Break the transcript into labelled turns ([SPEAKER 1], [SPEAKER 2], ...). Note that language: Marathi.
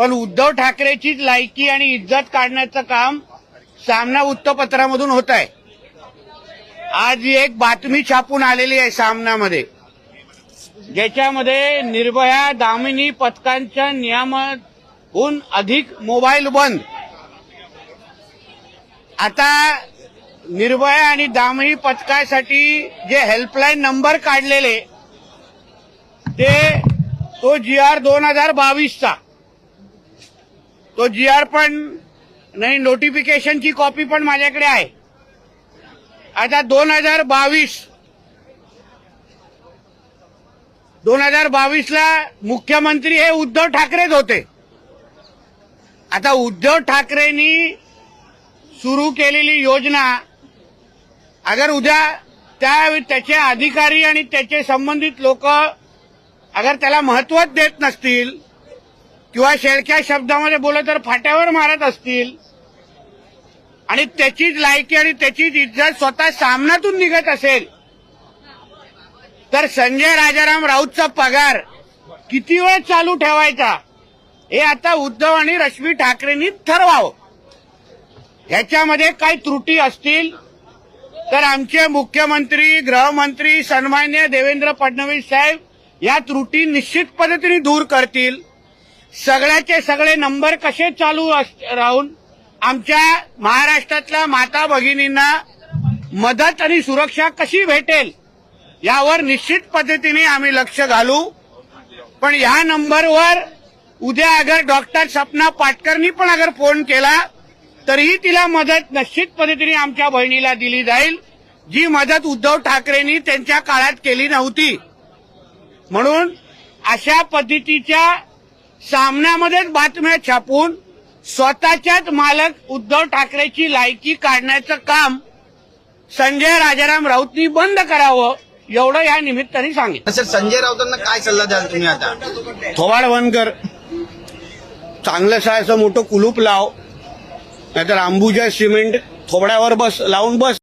[SPEAKER 1] पण उद्धव ठाकरेचीच लायकी आणि इज्जत काढण्याचं काम सामना वृत्तपत्रामधून होत आहे. आज एक बातमी छापून आलेली आहे सामनामध्ये. ज्याच्यामध्ये निर्भया दामिनी पथकांच्या नियमाहून अधिक मोबाईल बंद. आता निर्भया आणि दामिनी पथकासाठी जे हेल्पलाईन नंबर काढलेले ते तो जी आर दोन हजार बावीसचा. तो जी आर पण नाही नोटिफिकेशनची कॉपी पण माझ्याकडे आहे. आता दोन हजार बावीस दोन हजार बावीसला मुख्यमंत्री हे उद्धव ठाकरेच होते. आता उद्धव ठाकरेंनी सुरू केलेली योजना अगर उद्या त्या त्याचे अधिकारी आणि त्याचे संबंधित लोक अगर त्याला महत्वच देत नसतील किंवा शेळक्या शब्दामध्ये बोलत तर फाट्यावर मारत असतील. आणि त्याचीच लायकी आणि त्याचीच इज्जत स्वतः सामनातून निघत असेल. तर संजय राजाराम राऊतचा पगार किती वेळ चालू ठेवायचा? हे आता उद्धव आणि रश्मी ठाकरेंनी ठरवावं. ह्याच्यामध्ये काही त्रुटी असतील तर आमचे मुख्यमंत्री गृहमंत्री सन्मान्य देवेंद्र फडणवीस साहेब या त्रुटी निश्चित पद्धतीने दूर करतील. सगळ्याचे सगळे नंबर कसे चालू अस- राहून आमच्या महाराष्ट्रातल्या माता भगिनींना मदत आणि सुरक्षा कशी भेटेल यावर निश्चित पद्धतीने आम्ही लक्ष घालू. पण ह्या नंबरवर उद्या अगर डॉक्टर सपना पाटकरनी पण अगर फोन केला तरीही तिला मदत निश्चित पद्धतीने आमच्या बहिणीला दिली जाईल. जी मदत उद्धव ठाकरेंनी त्यांच्या काळात केली नव्हती. म्हणून अशा पद्धतीच्या सामन्यामध्येच बातम्या छापून स्वतःच्याच मालक उद्धव ठाकरेची लायकी काढण्याचं काम संजय राजाराम राऊतनी बंद करावं एवढं या निमित्ताने सांगेन
[SPEAKER 2] सर संजय राऊतांना काय सल्ला द्याल तुम्ही आता?
[SPEAKER 1] थोबाड बंद कर चांगलंसं असं मोठं कुलूप लाव नाहीतर अंबुजा सिमेंट थोबड्यावर बस लावून बस.